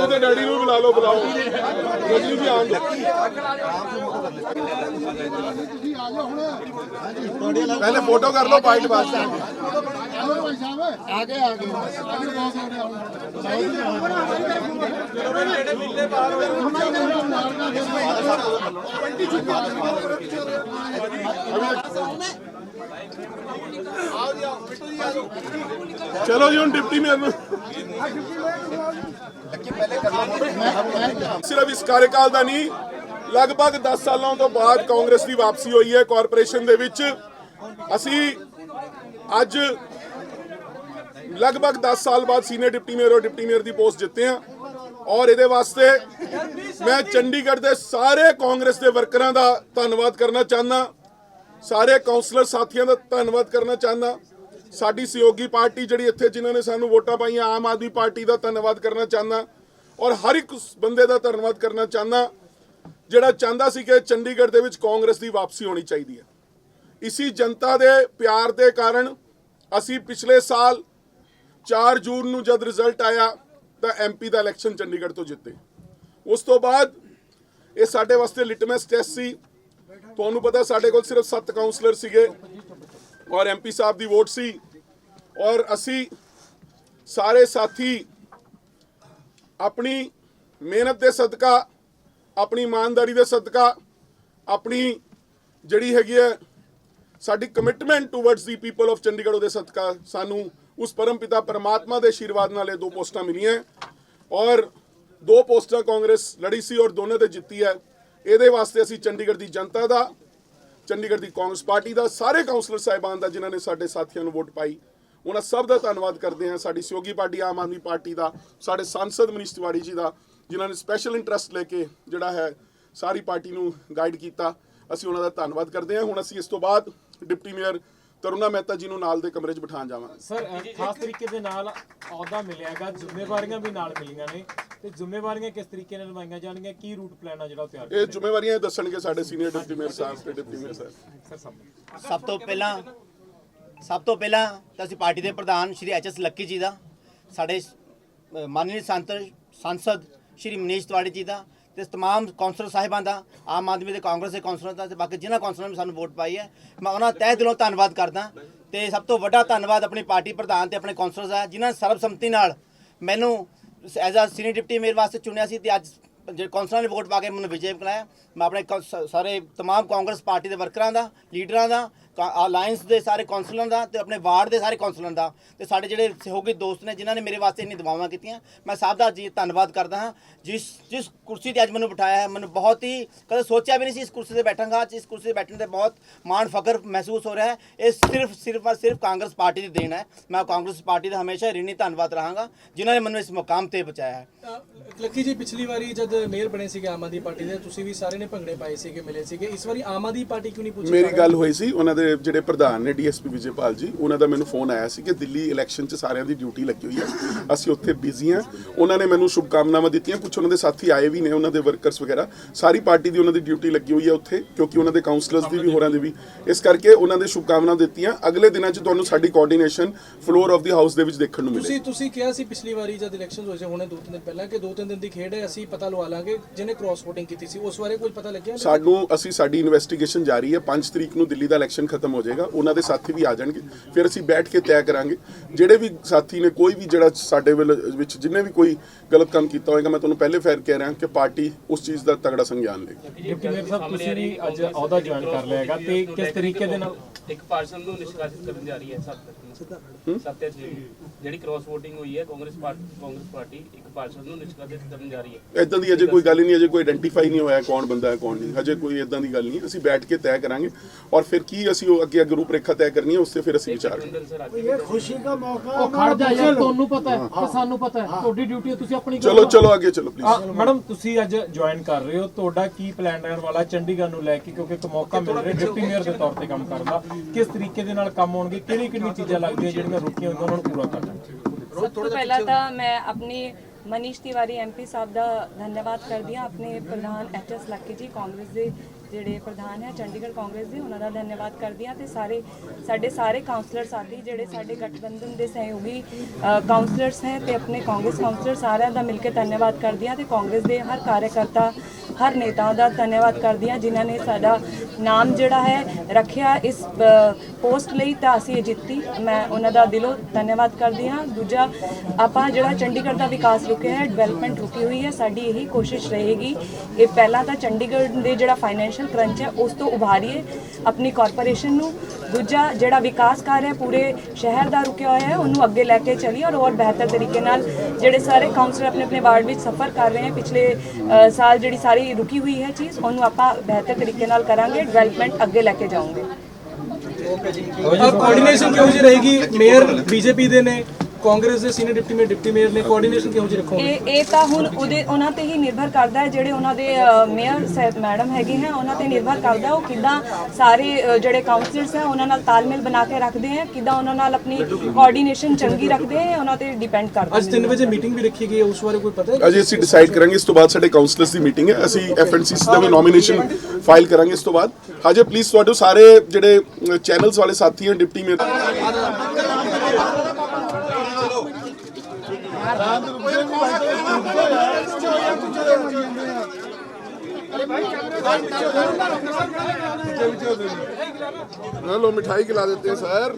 ਉਹਦੇ ਡੈਡੀ ਨੂੰ ਬੁਲਾ ਲਓ ਬੁਲਾਓ। ਰਜਨੀ ਆਉਣ ਦਿਓ। ਪਹਿਲੇ ਫੋਟੋ ਕਰ ਲਓ ਬਾਈਟ ਬਾਅਦ ਚ ਆਗੇ ਆਗੇ ਆਗੇ ਬਹੁਤ ਚਲੋ ਜੀ, ਹੁਣ ਡਿਪਟੀ ਮੇਅਰ ਨੂੰ। ਸਿਰਫ ਇਸ ਕਾਰਜਕਾਲ ਦਾ ਨਹੀਂ, ਲਗਭਗ 10 ਸਾਲਾਂ ਤੋਂ ਬਾਅਦ ਕਾਂਗਰਸ ਦੀ ਵਾਪਸੀ ਹੋਈ ਹੈ ਕਾਰਪੋਰੇਸ਼ਨ ਦੇ ਵਿੱਚ। ਅਸੀਂ ਅੱਜ ਲਗਭਗ 10 ਸਾਲ ਬਾਅਦ ਸੀਨੀਅਰ ਡਿਪਟੀ ਮੇਅਰ ਔਰ ਡਿਪਟੀ ਮੇਅਰ ਦੀ ਪੋਸਟ ਜਿੱਤੇ ਹਾਂ। ਔਰ ਇਹਦੇ ਵਾਸਤੇ ਮੈਂ ਚੰਡੀਗੜ੍ਹ ਦੇ ਸਾਰੇ ਕਾਂਗਰਸ ਦੇ ਵਰਕਰਾਂ ਦਾ ਧੰਨਵਾਦ ਕਰਨਾ ਚਾਹੁੰਦਾ। ਸਾਰੇ ਕਾਉਂਸਲਰ ਸਾਥੀਆਂ ਦਾ ਧੰਨਵਾਦ ਕਰਨਾ ਚਾਹੁੰਦਾ। ਸਾਡੀ ਸਹਿਯੋਗੀ ਪਾਰਟੀ ਜਿਹੜੀ ਇੱਥੇ ਜਿਨ੍ਹਾਂ ਨੇ ਸਾਨੂੰ ਵੋਟਾਂ ਪਾਈਆਂ, ਆਮ ਆਦਮੀ ਪਾਰਟੀ ਦਾ ਧੰਨਵਾਦ ਕਰਨਾ ਚਾਹੁੰਦਾ। ਔਰ ਹਰ ਇੱਕ ਬੰਦੇ ਦਾ ਧੰਨਵਾਦ ਕਰਨਾ ਚਾਹੁੰਦਾ, ਜਿਹੜਾ ਚਾਹੁੰਦਾ ਸੀ ਕਿ ਚੰਡੀਗੜ੍ਹ ਦੇ ਵਿੱਚ ਕਾਂਗਰਸ ਦੀ ਵਾਪਸੀ ਹੋਣੀ ਚਾਹੀਦੀ ਹੈ। ਇਸੀ ਜਨਤਾ ਦੇ ਪਿਆਰ ਦੇ ਕਾਰਨ ਅਸੀਂ ਪਿਛਲੇ ਸਾਲ 4 ਜੂਨ ਨੂੰ ਜਦ ਰਿਜ਼ਲਟ ਆਇਆ, ਤਾਂ ਐਮਪੀ ਦਾ ਇਲੈਕਸ਼ਨ ਚੰਡੀਗੜ੍ਹ ਤੋਂ ਜਿੱਤੇ। ਉਸ ਤੋਂ ਬਾਅਦ ਇਹ ਸਾਡੇ ਵਾਸਤੇ ਲਿਟਮਸ ਟੈਸਟ ਸੀ। ਤੁਹਾਨੂੰ ਪਤਾ ਸਾਡੇ ਕੋਲ ਸਿਰਫ 7 ਕਾਉਂਸਲਰ ਸੀਗੇ ਔਰ ਐਮਪੀ ਸਾਹਿਬ ਦੀ ਵੋਟ ਸੀ। ਔਰ ਅਸੀਂ ਸਾਰੇ ਸਾਥੀ ਆਪਣੀ ਮਿਹਨਤ ਦੇ ਸਦਕਾ, ਆਪਣੀ ਇਮਾਨਦਾਰੀ ਦੇ ਸਦਕਾ, ਆਪਣੀ ਜਿਹੜੀ ਹੈਗੀ ਹੈ ਸਾਡੀ commitment towards the people of Chandigarh ਉਹਦੇ ਸਦਕਾ ਸਾਨੂੰ ਉਸ ਪਰਮਪਿਤਾ ਪਰਮਾਤਮਾ ਦੇ ਆਸ਼ੀਰਵਾਦ ਨਾਲ ਇਹ ਦੋ ਪੋਸਟਾਂ ਮਿਲੀਆਂ। ਔਰ ਦੋ ਪੋਸਟਾਂ ਕਾਂਗਰਸ ਲੜੀ ਸੀ ਔਰ ਦੋਨੇ ਤੇ ਜਿੱਤੀ ਹੈ। ਇਹਦੇ ਵਾਸਤੇ ਅਸੀਂ ਚੰਡੀਗੜ੍ਹ ਦੀ ਜਨਤਾ ਦਾ, ਚੰਡੀਗੜ੍ਹ ਦੀ ਕਾਂਗਰਸ ਪਾਰਟੀ ਦਾ, ਸਾਰੇ ਕਾਉਂਸਲਰ ਸਾਹਿਬਾਨ ਦਾ, ਜਿਨ੍ਹਾਂ ਨੇ ਸਾਡੇ ਸਾਥੀਆਂ ਨੂੰ ਵੋਟ ਪਾਈ, ਉਹਨਾਂ ਸਭ ਦਾ ਧੰਨਵਾਦ ਕਰਦੇ ਹਾਂ। ਸਾਡੀ ਸਹਿਯੋਗੀ ਪਾਰਟੀ, ਆਮ ਆਦਮੀ ਪਾਰਟੀ ਦਾ, ਸਾਡੇ ਸੰਸਦ ਮਨੀਸ਼ ਤਿਵਾੜੀ ਜੀ ਦਾ, ਜਿਨ੍ਹਾਂ ਨੇ ਸਪੈਸ਼ਲ ਇੰਟਰਸਟ ਲੈ ਕੇ ਜਿਹੜਾ ਹੈ, ਸਾਰੀ ਪਾਰਟੀ ਨੂੰ ਗਾਈਡ ਕੀਤਾ। ਅਸੀਂ ਉਹਨਾਂ ਦਾ ਧੰਨਵਾਦ ਕਰਦੇ ਹਾਂ। ਹੁਣ ਅਸੀਂ ਇਸ ਤੋਂ ਬਾਅਦ ਡਿਪਟੀ ਮੇਅਰ ਤਰੁਣਾ ਮਹਿਤਾ ਜੀ ਨੂੰ ਨਾਲ ਦੇ ਕਮਰੇ 'ਚ ਬਿਠਾਉਣ ਜਾਵਾਂਗੇ ਸਰ ਖਾਸ ਤਰੀਕੇ ਦੇ ਨਾਲ ਅਹੁਦਾ ਮਿਲਿਆ ਹੈਗਾ ਜ਼ਿੰਮੇਵਾਰੀਆਂ ਵੀ ਨਾਲ ਮਿਲੀਆਂ ਨੇ। ਤੇ ਜ਼ਿੰਮੇਵਾਰੀਆਂ ਕਿਸ ਤਰੀਕੇ ਨਾਲ ਨਿਭਾਈਆਂ ਜਾਣਗੀਆਂ? ਕੀ ਰੂਟ ਪਲਾਨ ਆ ਜਿਹੜਾ ਉਹ ਤਿਆਰ ਇਹ ਜ਼ਿੰਮੇਵਾਰੀਆਂ ਇਹ ਦੱਸਣਗੇ ਸਾਡੇ ਸੀਨੀਅਰ ਡਿਪਟੀ ਮੇਅਰ ਸਾਹਿਬ ਤੇ ਡਿਪਟੀ ਮੇਅਰ ਸਾਹਿਬ। ਸਰ ਸਭ ਸਭ ਤੋਂ ਪਹਿਲਾਂ ਸਭ ਤੋਂ ਪਹਿਲਾਂ ਤਾਂ ਅਸੀਂ ਪਾਰਟੀ ਦੇ ਪ੍ਰਧਾਨ ਸ਼੍ਰੀ ਐਚ.ਐਸ ਲੱਕੀ ਜੀ ਦਾ ਸਾਡੇ ਅ, ਸੰਸਦ ਸ਼੍ਰੀ ਮਨੀਸ਼ ਤਿਵਾੜੀ ਜੀ ਦਾ ਤੇ तमाम ਕੌਂਸਲਰ ਸਾਹਿਬਾਨ ਦਾ ਆਮ ਆਦਮੀ ਦੇ ਕਾਂਗਰਸ ਦੇ ਕੌਂਸਲਰਾਂ ਦਾ ਤੇ ਬਾਕੀ ਜਿਨ੍ਹਾਂ ਕੌਂਸਲਰਾਂ ਨੇ ਸਾਨੂੰ ਵੋਟ ਪਾਈ ਹੈ ਮੈਂ ਉਹਨਾਂ ਦਾ ਤਹਿ ਦਿਲੋਂ ਧੰਨਵਾਦ ਕਰਦਾ ਤੇ ਸਭ ਤੋਂ ਵੱਡਾ ਧੰਨਵਾਦ ਆਪਣੇ ਪਾਰਟੀ ਪ੍ਰਧਾਨ ਤੇ ਆਪਣੇ ਕੌਂਸਲਰਸ ਦਾ ਜਿਨ੍ਹਾਂ ਨੇ ਸਰਬਸੰਮਤੀ ਨਾਲ ਮੈਨੂੰ as a senior deputy mayor ਵਾਸਤੇ ਚੁਣਿਆ ਸੀ ਤੇ ਅੱਜ ਜਿਹੜੇ ਕੌਂਸਲਰਾਂ ਨੇ ਵੋਟ ਪਾ ਕੇ ਮੈਨੂੰ ਵਿਜੇ ਬਣਾਇਆ ਮੈਂ ਆਪਣੇ ਕੌ- ਸ- ਸਾਰੇ तमाम ਕਾਂਗਰਸ ਪਾਰਟੀ ਦੇ ਵਰਕਰਾਂ ਦਾ ਲੀਡਰਾਂ ਦਾ ਅਲਾਈਅੰਸ ਦੇ ਸਾਰੇ ਕੌਂਸਲਰਾਂ ਦਾ ਤੇ ਆਪਣੇ ਵਾਰਡ ਦੇ ਸਾਰੇ ਕੌਂਸਲਰਾਂ ਦਾ ਤੇ ਸਾਡੇ ਜਿਹੜੇ ਸਹਿਯੋਗੀ ਦੋਸਤ ਨੇ ਜਿਨ੍ਹਾਂ ਨੇ ਮੇਰੇ ਵਾਸਤੇ ਇੰਨੀ ਦੁਆਵਾਂ ਕੀਤੀਆਂ ਮੈਂ ਸਭ ਦਾ ਜੀ ਧੰਨਵਾਦ ਕਰਦਾ ਹਾਂ। ਜਿਸ ਜਿਸ ਕੁਰਸੀ ਤੇ ਅੱਜ ਮੈਨੂੰ ਬਿਠਾਇਆ ਹੈ ਮੈਨੂੰ ਬਹੁਤ ਹੀ ਕਦੇ ਸੋਚਿਆ ਵੀ ਨਹੀਂ ਸੀ ਇਸ ਕੁਰਸੀ ਤੇ ਬੈਠਾਂਗਾ ਅੱਜ ਇਸ ਕੁਰਸੀ ਤੇ ਬੈਠਣ ਤੇ ਬਹੁਤ ਮਾਣ ਫਖਰ ਮਹਿਸੂਸ ਹੋ ਰਿਹਾ ਹੈ। ਇਹ ਸਿਰਫ ਸਿਰਫ ਔਰ ਸਿਰਫ ਕਾਂਗਰਸ ਪਾਰਟੀ ਦੀ ਦੇਣ ਹੈ। ਮੈਂ ਕਾਂਗਰਸ ਪਾਰਟੀ ਦਾ ਹਮੇਸ਼ਾ ਰਿਣੀ ਧੰਨਵਾਦ ਰਹਾਂਗਾ ਜਿਨ੍ਹਾਂ ਨੇ ਮੈਨੂੰ ਇਸ ਮੁਕਾਮ ਤੇ ਪਹੁੰਚਾਇਆ ਹੈ। ਲੱਕੀ ਜੀ ਪਿਛਲੀ ਵਾਰੀ ਜਦ ਮੇਅਰ ਬਣੇ ਸੀਗੇ ਆਮ ਆਦਮੀ ਪਾਰਟੀ ਦੇ ਤੁਸੀਂ ਵੀ ਸਾਰੇ ਨੇ ਭੰਗੜੇ ਪਾਏ ਸੀਗੇ ਮਿਲੇ ਸੀਗੇ। ਇਸ ਵਾਰੀ ਆਮ ਆਦਮੀ ਪਾਰਟੀ ਕਿਉਂ ਨਹੀਂ ਪੁੱਛੀ? ਮੇਰੀ ਗੱਲ ਹੋਈ ਸੀ ਉਹਨਾਂ ਦੇ ਜਿਹੜੇ ਪ੍ਰਧਾਨ ਨੇ ਡੀਐਸਪੀ ਵਿਜੇਪਾਲ ਜੀ ਉਹਨਾਂ ਦਾ ਮੈਨੂੰ ਫੋਨ ਆਇਆ ਸੀ ਕਿ ਦਿੱਲੀ ਇਲੈਕਸ਼ਨ 'ਚ ਸਾਰਿਆਂ ਦੀ ਡਿਊਟੀ ਲੱਗੀ ਹੋਈ ਹੈ ਅਸੀਂ ਉੱਥੇ ਬਿਜ਼ੀ ਹਾਂ ਉਹਨਾਂ ਨੇ ਮੈਨੂੰ ਸ਼ੁਭਕਾਮਨਾਵਾਂ ਦਿੱਤੀਆਂ। ਕੁਝ ਉਹਨਾਂ ਦੇ ਸਾਥੀ ਆਏ ਵੀ ਨੇ ਉਹਨਾਂ ਦੇ ਵਰਕਰਸ ਵਗੈਰਾ। ਸਾਰੀ ਪਾਰਟੀ ਦੀ ਉਹਨਾਂ ਦੀ ਡਿਊਟੀ ਲੱਗੀ ਹੋਈ ਹੈ ਉੱਥੇ ਕਿਉਂਕਿ ਉਹਨਾਂ ਦੇ ਕਾਉਂਸਲਰਸ ਦੀ ਵੀ ਹੋਰਾਂ ਦੀ ਵੀ। ਇਸ ਕਰਕੇ ਉਹਨਾਂ ਦੇ ਸ਼ੁਭਕਾਮਨਾਵਾਂ ਦਿੱਤੀਆਂ। ਅਗਲੇ ਦਿਨਾਂ 'ਚ ਤੁਹਾਨੂੰ ਸਾਡੀ coordination floor of the house ਦੇ ਵਿੱਚ ਦੇਖਣ ਨੂੰ ਮਿਲੇਗੀ। ਤੁਸੀਂ ਤੁਸੀਂ ਕਿਹਾ ਸੀ ਪਿਛਲੀ ਵਾਰੀ ਜਦ ਇਲੈਕਸ਼ਨ ਹੋਏ ਸੀ ਹੁਣੇ ਦੋ ਤਿੰਨ ਦਿਨ ਪਹਿਲਾਂ ਕਿ ਦੋ ਤਿੰਨ ਦਿਨ ਦੀ ਖੇਡ ਹੈ ਅਸੀਂ ਪਤਾ ਲਵਾ ਲਾਂਗੇ ਜਿਹਨੇ ਕ੍ਰਾਸ ਵੋਟਿੰਗ ਕੀਤੀ ਸੀ। ਉਸ ਬਾਰੇ ਕੁਝ ਪਤਾ ਲੱਗਿਆ? ਸਾਨੂੰ ਅਸੀਂ ਸਾਡੀ ਇਨਵੈਸਟੀਗੇਸ਼ਨ ਜਾਰੀ ਹੈ 5 ਤਰੀਕ ਨੂੰ ਦਿੱਲੀ ਦਾ ਇਲੈਕਸ਼ਨ ਖਤਮ ਹੋ ਜਾਏਗਾ ਉਹਨਾਂ ਦੇ ਸਾਥੀ ਵੀ ਆ ਜਾਣਗੇ। ਫਿਰ ਅਸੀਂ ਬੈਠ ਕੇ ਤੈਅ ਕਰਾਂਗੇ। ਜਿਹੜੇ ਵੀ ਸਾਥੀ ਨੇ ਕੋਈ ਵੀ ਜਿਹੜਾ ਸਾਡੇ ਵੱਲ ਵਿੱਚ ਜਿੰਨੇ ਵੀ ਕੋਈ ਗਲਤ ਕੰਮ ਕੀਤਾ ਹੋਏਗਾ ਮੈਂ ਤੁਹਾਨੂੰ ਪਹਿਲੇ ਫੇਰ ਕਹਿ ਰਿਹਾ ਕਿ ਪਾਰਟੀ ਉਸ ਚੀਜ਼ ਦਾ ਤਗੜਾ ਸੰਗਿਆਨ ਲਏਗੀ ਡਿਪਟੀ ਮੇਅਰ ਸਾਹਿਬ ਤੁਸੀਂ ਵੀ ਅੱਜ ਅਹੁਦਾ ਜੁਆਇਨ ਕਰ ਲਿਆ ਹੈਗਾ ਤੇ ਕਿਸ ਤਰੀਕੇ ਦੇ ਨਾਲ? ਇੱਕ ਪਾਰਸਨ ਨੂੰ ਨਿਸ਼ਕਾਸਿਤ ਕਰਨ ਜਾ ਰਹੀ ਹੈ ਸਭ ਸਤਿਆ ਜੀ ਜਿਹੜੀ ਕ੍ਰਾਸ VOTING ਹੋਈ ਹੈ ਕਾਂਗਰਸ ਪਾਰਟੀ ਕਾਂਗਰਸ ਪਾਰਟੀ ਇੱਕ ਪਾਰਸ਼ਦ ਨੂੰ ਨਿਸ਼ਕਾਸਿਤ ਕਰਨ ਜਾ ਰਹੀ ਹੈ। ਇਦਾਂ ਦੀ ਅਜੇ ਕੋਈ ਗੱਲ ਹੀ ਨਹੀਂ ਅਜੇ ਕੋਈ ਆਇਡੈਂਟੀਫਾਈ ਨਹੀਂ ਹੋਇਆ ਕੌਣ ਬੰਦਾ ਹੈ ਕੌਣ ਨਹੀਂ। ਹਜੇ ਕੋਈ ਇਦਾਂ ਦੀ ਗੱਲ ਨਹੀਂ। ਅਸੀਂ ਬੈਠ ਕੇ ਤੈਅ ਕਰਾਂਗੇ। ਔਰ ਫਿਰ ਕੀ ਅਸੀਂ ਉਹ ਅੱਗੇ ਅੱਗੇ ਰੂਪਰੇਖਾ ਤੈਅ ਕਰਨੀ ਹੈ ਉਸ ਤੇ ਫਿਰ ਅਸੀਂ ਵਿਚਾਰ ਕਰਾਂਗੇ ਕੁੰਦਲ ਸਰ ਅੱਜ ਉਹ ਖੜ ਜਾ ਯਾਰ ਤੁਹਾਨੂੰ ਪਤਾ ਹੈ ਤੇ ਸਾਨੂੰ ਪਤਾ ਹੈ। ਤੁਹਾਡੀ ਡਿਊਟੀ ਹੈ ਤੁਸੀਂ ਆਪਣੀ ਕਰੋ ਚਲੋ ਚਲੋ ਅੱਗੇ ਚਲੋ ਪਲੀਜ਼ ਆ, ਮੈਡਮ ਤੁਸੀਂ ਅੱਜ ਜੁਆਇਨ ਕਰ ਰਹੇ ਹੋ। ਤੁਹਾਡਾ ਕੀ ਪਲਾਨ ਰਹਿਣ ਵਾਲਾ ਚੰਡੀਗੜ੍ਹ ਨੂੰ ਲੈ ਕੇ? ਕਿਉਂਕਿ ਇੱਕ ਮੌਕਾ ਮਿਲ ਰਿਹਾ ਡਿਪਟੀ ਮੇਅਰ ਦੇ ਤੌਰ ਤੇ ਕੰਮ ਕਰਨ ਦਾ ਕਿਸ ਤਰੀਕੇ ਦੇ ਨਾਲ ਕੰਮ ਹੋਣਗੇ? ਕਿਹੜੀ ਕਿਹੜੀ ਚੀਜ਼ਾਂ ਲੱਗਦੀਆਂ ਜਿਹੜੀਆਂ ਰੁਕੀਆਂ ਹੋਈਆਂ ਉਹਨਾਂ ਨੂੰ ਪੂਰਾ ਕਰਨਾ ਸਭ ਤੋਂ ਪਹਿਲਾਂ ਤਾਂ ਮੈਂ ਆਪਣੀ ਮਨੀਸ਼ ਤਿਵਾਰੀ ਐਮਪੀ ਸਾਹਿਬ ਦਾ ਧੰਨਵਾਦ ਕਰਦੀ ਹਾਂ। ਆਪਣੇ ਪ੍ਰਧਾਨ ਐਚਐਸ ਲੱਕੀ ਜੀ ਕਾਂਗਰਸ ਦੇ ਜਿਹੜੇ ਪ੍ਰਧਾਨ ਹੈ ਚੰਡੀਗੜ੍ਹ ਕਾਂਗਰਸ ਦੇ ਉਹਨਾਂ ਦਾ ਧੰਨਵਾਦ ਕਰਦੀ ਹਾਂ। ਤੇ ਸਾਰੇ ਸਾਡੇ ਸਾਰੇ ਕਾਉਂਸਲਰ ਸਾਥੀ ਜਿਹੜੇ ਸਾਡੇ ਗਠਬੰਧਨ ਦੇ ਸਹਿਯੋਗੀ ਅ, ਕਾਉਂਸਲਰਸ ਹੈ ਤੇ ਆਪਣੇ ਕਾਂਗਰਸ ਕਾਉਂਸਲਰ ਸਾਰਿਆਂ ਦਾ ਮਿਲ ਕੇ ਧੰਨਵਾਦ ਕਰਦੀ ਹਾਂ। ਤੇ ਕਾਂਗਰਸ ਦੇ ਹਰ ਕਾਰਜਕਰਤਾ ਹਰ ਨੇਤਾ ਦਾ ਧੰਨਵਾਦ ਕਰਦੀ ਹਾਂ, ਜਿਨ੍ਹਾਂ ਨੇ ਸਾਡਾ ਨਾਮ ਜਿਹੜਾ ਹੈ ਰੱਖਿਆ ਇਸ ਪੋਸਟ ਲਈ ਤਾਂ ਅਸੀਂ ਇਹ ਜਿੱਤੀ। ਮੈਂ ਉਹਨਾਂ ਦਾ ਦਿਲੋਂ ਧੰਨਵਾਦ ਕਰਦੀ ਹਾਂ। ਦੂਜਾ, ਆਪਾਂ ਜਿਹੜਾ ਚੰਡੀਗੜ੍ਹ ਦਾ ਵਿਕਾਸ ਰੁਕਿਆ ਹੈ ਡਿਵੈਲਪਮੈਂਟ ਰੁਕੀ ਹੋਈ ਹੈ, ਸਾਡੀ ਇਹੀ ਕੋਸ਼ਿਸ਼ ਰਹੇਗੀ ਇਹ ਪਹਿਲਾਂ ਤਾਂ ਚੰਡੀਗੜ੍ਹ ਦੇ ਜਿਹੜਾ ਫਾਈਨੈਂਸ਼ੀਅਲ ਕਰੰਚ ਹੈ, ਉਸ ਤੋਂ ਉਭਾਰੀਏ ਆਪਣੀ ਕਾਰਪੋਰੇਸ਼ਨ ਨੂੰ। ਦੂਜਾ, ਜਿਹੜਾ ਵਿਕਾਸ ਕਾਰਜ ਹੈ, ਪੂਰੇ ਸ਼ਹਿਰ ਦਾ ਰੁਕਿਆ ਹੋਇਆ ਹੈ, ਉਹਨੂੰ ਅੱਗੇ ਲੈ ਕੇ ਚੱਲੀਏ ਔਰ ਹੋਰ ਬਿਹਤਰ ਤਰੀਕੇ ਨਾਲ ਜਿਹੜੇ ਸਾਰੇ ਕਾਉਂਸਲਰ ਆਪਣੇ ਆਪਣੇ ਵਾਰਡ ਵਿੱਚ ਸਫਰ ਕਰ ਰਹੇ ਹਨ ਪਿਛਲੇ ਸਾਲ ਜਿਹੜੀ ਸਾਰੀ ਰੁਕੀ ਹੋਈ ਹੈ ਚੀਜ਼, ਉਹਨੂੰ ਆਪਾਂ ਬਿਹਤਰ ਤਰੀਕੇ ਨਾਲ ਕਰਾਂਗੇ ਡਿਵੈਲਪਮੈਂਟ ਅੱਗੇ ਲੈ ਕੇ ਜਾਵਾਂਗੇ ਕੋਆਰਡੀਨੇਸ਼ਨ ਕਿਹੋ ਜਿਹੀ ਰਹੇਗੀ? ਮੇਅਰ ਬੀਜੇਪੀ ਦੇ ਨੇ ਕਾਂਗਰਸ ਦੇ senior deputy mayor deputy mayor ਨੇ ਕੋਆਰਡੀਨੇਸ਼ਨ ਕਿਹੋ ਜਿਹੀ ਰੱਖੋਗੇ? ਇਹ ਇਹ ਤਾਂ ਹੁਣ ਉਹਦੇ ਉਹਨਾਂ ਤੇ ਹੀ ਨਿਰਭਰ ਕਰਦਾ ਹੈ ਜਿਹੜੇ ਉਹਨਾਂ ਦੇ ਮੇਅਰ ਸਾਹਿਬ ਮੈਡਮ ਹੈਗੇ ਹੈ ਉਹਨਾਂ ਤੇ ਨਿਰਭਰ ਕਰਦਾ ਉਹ ਕਿੱਦਾਂ ਸਾਰੇ ਅ, ਜਿਹੜੇ ਕਾਉਂਸਲਰਸ ਹੈ ਉਹਨਾਂ ਨਾਲ ਤਾਲਮੇਲ ਬਣਾ ਕੇ ਰੱਖਦੇ ਹੈ ਕਿੱਦਾਂ ਉਹਨਾਂ ਨਾਲ ਆਪਣੀ ਕੋਆਰਡੀਨੇਸ਼ਨ ਚੰਗੀ ਰੱਖਦੇ ਹੈ ਉਹਨਾਂ ਤੇ ਡਿਪੈਂਡ ਕਰਦਾ ਅੱਜ 3 ਵਜੇ ਮੀਟਿੰਗ ਵੀ ਰੱਖੀ ਗਈ ਹੈ ਉਸ ਬਾਰੇ ਕੋਈ ਪਤਾ ਹੈ? ਅਜੇ ਅਸੀਂ ਡਿਸਾਈਡ ਕਰਾਂਗੇ ਇਸ ਤੋਂ ਬਾਅਦ ਸਾਡੇ ਕਾਉਂਸਲਰਸ ਦੀ ਮੀਟਿੰਗ ਹੈ ਅਸੀਂ ਐਫਐਨਸੀਸੀ ਦਾ ਵੀ ਨੋਮੀਨੇਸ਼ਨ ਫਾਈਲ ਕਰਾਂਗੇ ਇਸ ਤੋਂ ਬਾਅਦ। ਹਜੇ ਪਲੀਜ਼ ਤੁਹਾਡੇ ਸਾਰੇ ਜਿਹੜੇ ਚੈਨਲਸ ਵਾਲੇ ਸਾਥੀ ਹਨ ਡਿਪਟੀ ਮੇਅਰ। हेलो मिठाई खिला देते हैं सर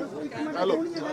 हेलो